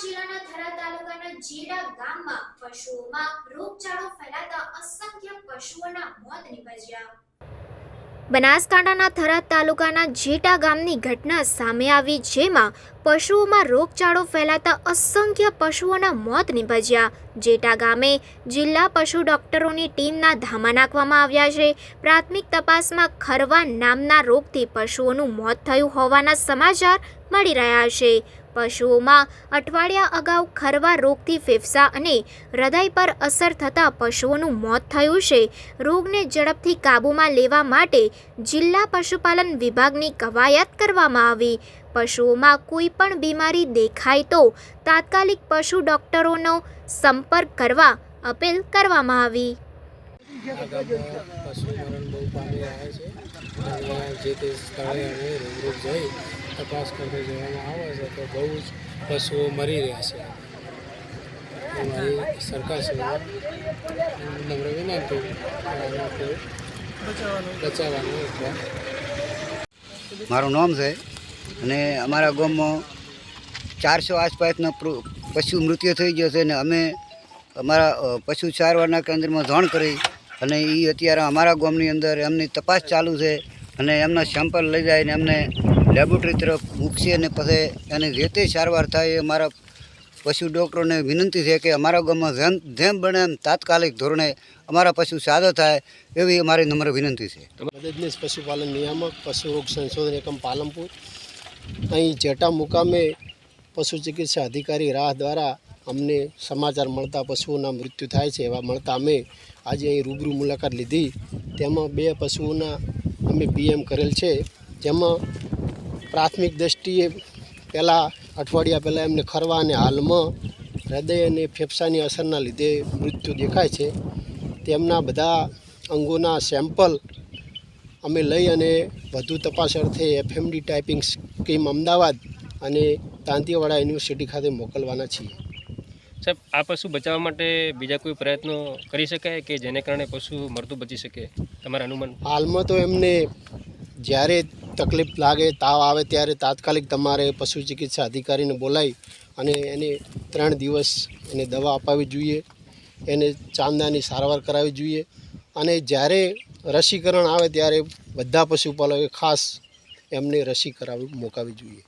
જિલ્લાના થરા તાલુકાના બનાસકાંઠાના થરાદ તાલુકાના જેટા ગામની ઘટના સામે આવી, જેમાં પશુઓમાં રોગચાળો ફેલાતા અસંખ્ય પશુઓના મોત નિપજ્યા. જેટા ગામે જિલ્લા પશુ ડોક્ટરોની ટીમના ધામા નાખવામાં આવ્યા છે. પ્રાથમિક તપાસમાં ખરવા નામના રોગથી પશુઓનું મોત થયું હોવાના સમાચાર મળી રહ્યા છે. પશુઓમાં અઠવાડિયા અગાઉ ખરવા રોગથી ફેફસા અને હૃદય પર અસર થતાં પશુઓનું મોત થયું છે. રોગને ઝડપથી કાબૂમાં લેવા માટે જિલ્લા પશુપાલન વિભાગની કવાયત કરવામાં આવી. પશુઓમાં કોઈ પણ બીમારી દેખાય તો તાત્કાલિક પશુ ડોક્ટરોનો સંપર્ક કરવા અપીલ કરવામાં આવી. જે તે સ્થળે અમે રૂબરૂ જઈ તપાસ કરતા જોવામાં આવે છે તો બહુ જ પશુઓ મરી રહ્યા છે. અમારી સરકારશ્રીને નમ્ર વિનંતી બચાવવાનું અથવા મારું નામ છે અને અમારા ગામમાં ચારસો આસપાસના પશુ મૃત્યુ થઈ ગયો છે અને અમે અમારા પશુ સારવારના કેન્દ્રમાં જાણ કરી અને એ અત્યારે અમારા ગામની અંદર એમની તપાસ ચાલુ છે અને એમના સેમ્પલ લઈ જાય એમને લેબોરેટરી તરફ મૂકશે અને પછી એની જે તે સારવાર થાય એ અમારા પશુ ડૉક્ટરોને વિનંતી છે કે અમારા ગામમાં જેમ જેમ બને એમ તાત્કાલિક ધોરણે અમારા પશુ સાજા થાય એવી અમારી નમ્ર વિનંતી છે. મદદનીશ પશુપાલન નિયામક, પશુ રોગ સંશોધન એકમ પાલનપુર. અહીં જેટા મુકામે પશુ ચિકિત્સા અધિકારી રાહ દ્વારા અમને સમાચાર મળતા પશુઓના મૃત્યુ થાય છે એવા મળતા અમે આજે અહીં રૂબરૂ મુલાકાત લીધી. તેમાં બે પશુઓના અમે પીએમ કરેલ છે. જેમાં પ્રાથમિક દ્રષ્ટિએ પહેલાં અઠવાડિયા પહેલાં એમને ખરવા અને હાલમાં હૃદય અને ફેફસાની અસરના લીધે મૃત્યુ દેખાય છે. તેમના બધા અંગોના સેમ્પલ અમે લઈ અને વધુ તપાસ અર્થે એફએમડી ટાઈપિંગ સ્કીમ અમદાવાદ અને તાંતીવાડા યુનિવર્સિટી ખાતે મોકલવાના છીએ. સાહેબ આ પશુ બચાવવા માટે બીજા કોઈ પ્રયત્નો કરી શકાય કે જેને કારણે પશુ મરતું બચી શકે? તમારા અનુમાન? હાલમાં તો એમને જ્યારે તકલીફ લાગે, તાવ આવે ત્યારે તાત્કાલિક તમારે પશુ ચિકિત્સા અધિકારીને બોલાવી અને એને ત્રણ દિવસ એને દવા અપાવી જોઈએ, એને ચાંદાની સારવાર કરાવવી જોઈએ અને જ્યારે રસીકરણ આવે ત્યારે બધા પશુપાલકોએ ખાસ એમને રસી કરાવવી મુકાવવી જોઈએ.